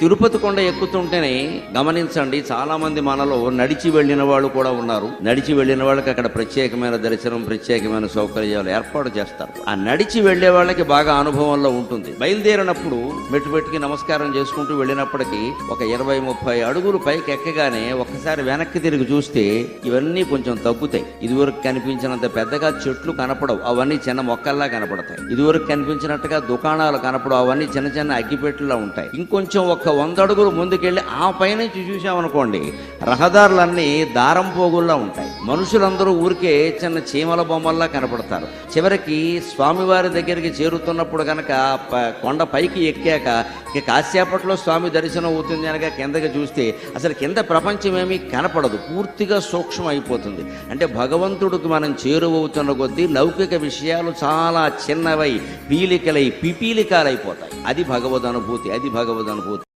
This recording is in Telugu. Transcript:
తిరుపతి కొండ ఎక్కుతుంటేనే గమనించండి చాలా మంది మనలో నడిచి వెళ్ళిన వాళ్ళు కూడా ఉన్నారు. నడిచి వెళ్ళిన వాళ్ళకి అక్కడ ప్రత్యేకమైన దర్శనం ప్రత్యేకమైన సౌకర్యాలు ఏర్పాటు చేస్తారు. ఆ నడిచి వెళ్ళే వాళ్ళకి బాగా అనుభవంలో ఉంటుంది. బయలుదేరినప్పుడు మెట్టుపెట్టుకి నమస్కారం చేసుకుంటూ వెళ్ళినప్పటికీ ఒక ఇరవై ముప్పై అడుగులు పైకి ఎక్కగానే ఒక్కసారి వెనక్కి తిరిగి చూస్తే ఇవన్నీ కొంచెం తగ్గుతాయి. ఇదివరకు కనిపించినంత పెద్దగా చెట్లు కనపడవు. అవన్నీ చిన్న మొక్కల్లా కనపడతాయి. ఇదివరకు కనిపించినట్టుగా దుకాణాలు కనపడవు. అవన్నీ చిన్న చిన్న అగ్గిపెట్టులా ఉంటాయి. ఇంకొంచెం ఒక వంద అడుగులు ముందుకెళ్ళి ఆ పైనుంచి చూసామనుకోండి రహదారులన్నీ దారం పోగుల్లా ఉంటాయి. మనుషులందరూ ఊరికే చిన్న చీమల బొమ్మల్లా కనపడతారు. చివరికి స్వామివారి దగ్గరికి చేరుతున్నప్పుడు కనుక ప- కొండ పైకి ఎక్కాక ఇక కాసేపట్లో స్వామి దర్శనం అవుతుంది అనగా కిందకి చూస్తే అసలు కింద ప్రపంచం ఏమీ కనపడదు. పూర్తిగా సూక్ష్మం అయిపోతుంది అంటే భగవంతుడికి మనం చేరువవుతున్న కొద్దీ లౌకిక విషయాలు చాలా చిన్నవై పీలికలై పిపీలికాలైపోతాయి. అది భగవద్ అనుభూతి అది భగవద్ అనుభూతి